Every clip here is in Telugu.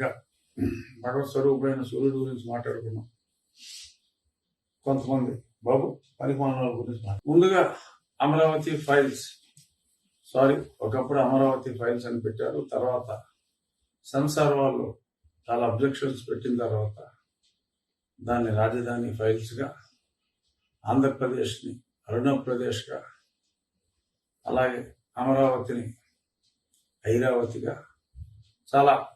ఇక భగవత్ స్వరూపుడైన సూర్యుడు గురించి మాట్లాడుకున్నాం. కొంతమంది బాబు పరిమాణాల గురించి మాట్లాడు ముందుగా అమరావతి ఫైల్స్. సారీ ఒకప్పుడు అమరావతి ఫైల్స్ అని పెట్టారు. తర్వాత సెన్సార్ వాళ్ళు చాలా అబ్జెక్షన్స్ పెట్టిన తర్వాత దాన్ని రాజధాని ఫైల్స్గా ఆంధ్రప్రదేశ్ని అరుణప్రదేశ్గా అలాగే అమరావతిని ఐరావతిగా చాలా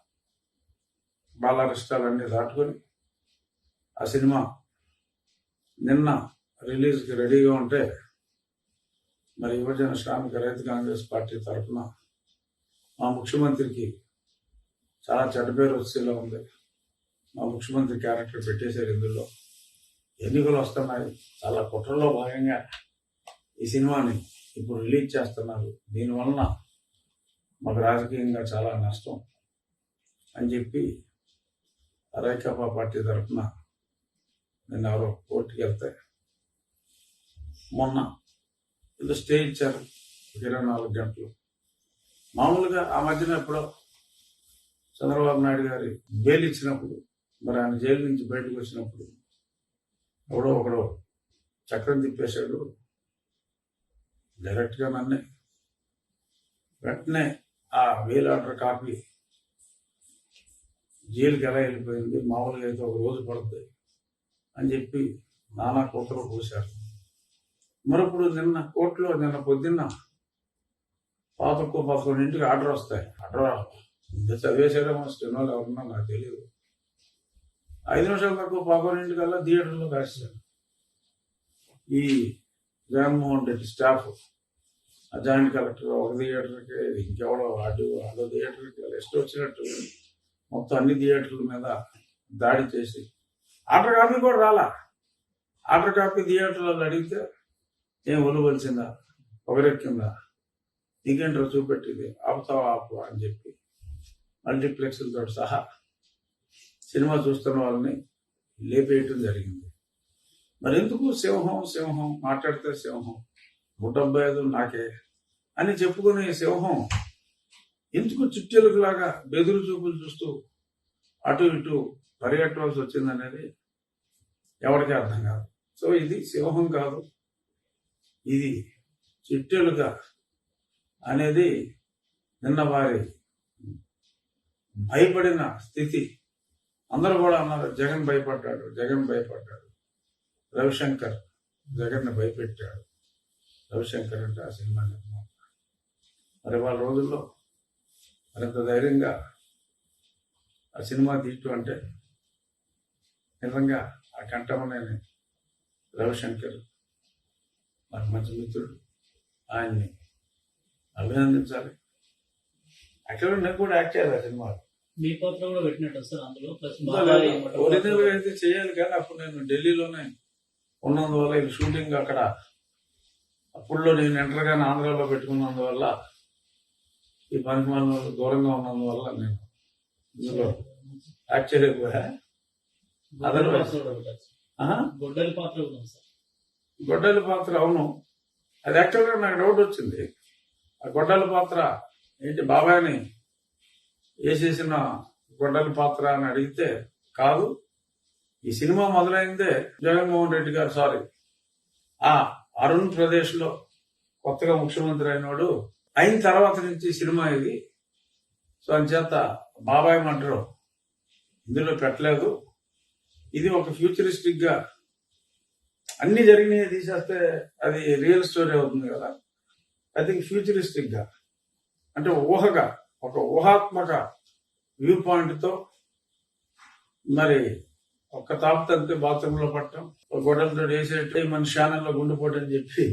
బాలరిష్టాలన్నీ దాటుకొని ఆ సినిమా నిన్న రిలీజ్కి రెడీగా ఉంటే మరి యువజన శ్రామిక రైతు కాంగ్రెస్ పార్టీ తరఫున మా ముఖ్యమంత్రికి చాలా చెడ్డ పేరు వచ్చేలా ఉంది. మా ముఖ్యమంత్రి క్యారెక్టర్ పెట్టేశారు ఇందులో. ఎన్నికలు వస్తున్నాయి. చాలా కుట్రలో భాగంగా ఈ సినిమాని ఇప్పుడు రిలీజ్ చేస్తున్నారు. దీనివలన మాకు రాజకీయంగా చాలా నష్టం అని చెప్పి రైకాపా పార్టీ తరఫున నేను ఎవరో కోర్టుకి వెళ్తే మొన్న ఏదో స్టే ఇచ్చారు ఇరవై నాలుగు గంటలు. మామూలుగా ఆ మధ్యన ఎప్పుడో చంద్రబాబు నాయుడు గారి బెయిల్ ఇచ్చినప్పుడు మరి ఆయన జైలు నుంచి బయటకు వచ్చినప్పుడు ఎవడో ఒకడో చక్రం తిప్పేశాడు. డైరెక్ట్గా నన్నే వెంటనే ఆ వేల్ ఆర్డర్ కాపీ జైలుకి ఎలా వెళ్ళిపోయింది? మామూలుగా అయితే ఒక రోజు పడుతుంది అని చెప్పి నానా కూతురు పోశారు మరప్పుడు నిన్న కోర్టులో నిన్న పొద్దున్న పాతకు పదకొండింటికి ఆర్డర్ వస్తాయి. ఆర్డర్ ఇంకా చదివేసారేమో స్టెనోలు ఎవరన్నా నాకు తెలియదు. ఐదు నిమిషాల తక్కువ పదకొండింటికల్లా థియేటర్లో కాశారు ఈ Jaganmohan Reddy staff joint collector ఒక థియేటర్కి ఇంకెవడో అటు అదో థియేటర్కి లిస్ట్ వచ్చినట్టు మొత్తం అన్ని థియేటర్ల మీద దాడి చేసి. ఆర్డర్ కాపీ కూడా రాలా. ఆర్డర్ కాపీ థియేటర్లలో అడిగితే ఏం ఒలువలసిందా? పొగరెక్కిందా నీకేంటో చూపెట్టింది. ఆపుతావా ఆపు అని చెప్పి మల్టీప్లెక్స్లతో సహా సినిమా చూస్తున్న వాళ్ళని లేపేయటం జరిగింది. మరి ఎందుకు సింహం సింహం? మాట్లాడితే సింహం. నూటబ్బై ఐదు నాకే. అని చెప్పుకునే సింహం ఎందుకు చుట్టెలుగులాగా బెదురు చూపులు చూస్తూ అటు ఇటు పరిగెట్టవలసి వచ్చిందనేది ఎవరికి అర్థం కాదు. సో ఇది సింహం కాదు. ఇది చిట్టెలుక అనేది నిన్న వారి భయపడిన స్థితి. అందరూ కూడా అన్నారు జగన్ భయపడ్డాడు జగన్ భయపడ్డాడు. రవిశంకర్ జగన్ భయపెట్టాడు. రవిశంకర్ అంటే ఆ సినిమా నిర్మాత. మరి వాళ్ళ రోజుల్లో మరింత ధైర్యంగా ఆ సినిమా తీయటం అంటే నిజంగా ఆ కంఠమనేని రవిశంకర్ నాకు మంచి మిత్రుడు ఆయన్ని అభినందించాలి. అక్కడ నేను కూడా యాక్ట్ చేయాలి ఆ సినిమాలో మీ పాత్ర కూడా పెట్టినట్టు సార్ అందులో? ఒరిజినల్ అయితే చేయాలి కానీ అప్పుడు నేను ఢిల్లీలోనే ఉన్నందువల్ల ఇది షూటింగ్ అక్కడ అప్పుడులో నేను ఎంటర్ గానే ఆంధ్రాలో పెట్టుకున్నందువల్ల ఈ పనికి మనం దూరంగా ఉన్నందువల్ల నేను ఇందులో యాక్ట్ చేయలేకపోయా గొడ్డలి పాత్ర గొడ్డలి పాత్ర గొడ్డలి అవును. అది యాక్చువల్గా నాకు డౌట్ వచ్చింది. ఆ గొడ్డలి పాత్ర ఏంటి బాబాయ్ని వేసేసిన గొడ్డలి పాత్ర అని అడిగితే కాదు. ఈ సినిమా మొదలైందే జగన్మోహన్ రెడ్డి గారు సారీ ఆ అరుణ్ ప్రదేశ్లో కొత్తగా ముఖ్యమంత్రి అయినోడు అయిన తర్వాత నుంచి సినిమా ఇది. సో అంచేత బాబాయ్ మంటరు ఇందులో పెట్టలేదు. ఇది ఒక ఫ్యూచరిస్టిక్గా అన్ని జరిగినాయి తీసేస్తే అది రియల్ స్టోరీ అవుతుంది కదా. ఐ థింక్ ఫ్యూచరిస్టిక్గా అంటే ఊహగా ఒక ఊహాత్మక వ్యూ పాయింట్తో మరి ఒక్క తాపుతంతే తగ్గితే బాత్రూంలో పట్టడం ఒక గొడవలతో వేసేట్టు మన ఛానల్లో గుండెపోటని చెప్పి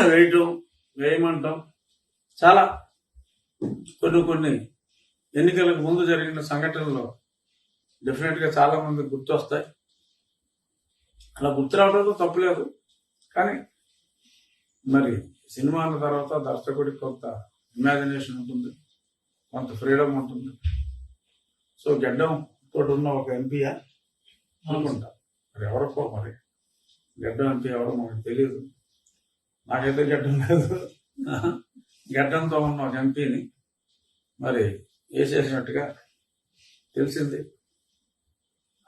వేయటం వేయమంటాం. చాలా కొన్ని కొన్ని ఎన్నికలకు ముందు జరిగిన సంఘటనలు డెఫినెట్గా చాలామంది చాలా మంది గుర్తొస్తాయి. అలా గుర్తు రావడంతో తప్పులేదు. కానీ మరి సినిమా అన్న తర్వాత దర్శకుడికి కొంత ఇమాజినేషన్ ఉంటుంది. కొంత ఫ్రీడమ్ ఉంటుంది. సో గడ్డం తోటి ఉన్న ఒక ఎంపీయా అనుకుంటా. మరి ఎవరికో మరి గడ్డం ఎంపీ ఎవరో మనకు తెలియదు నాకైతే గడ్డం లేదు. గడ్డంతో ఉన్న ఒక ఎంపీని మరి వేసేసినట్టుగా తెలిసింది.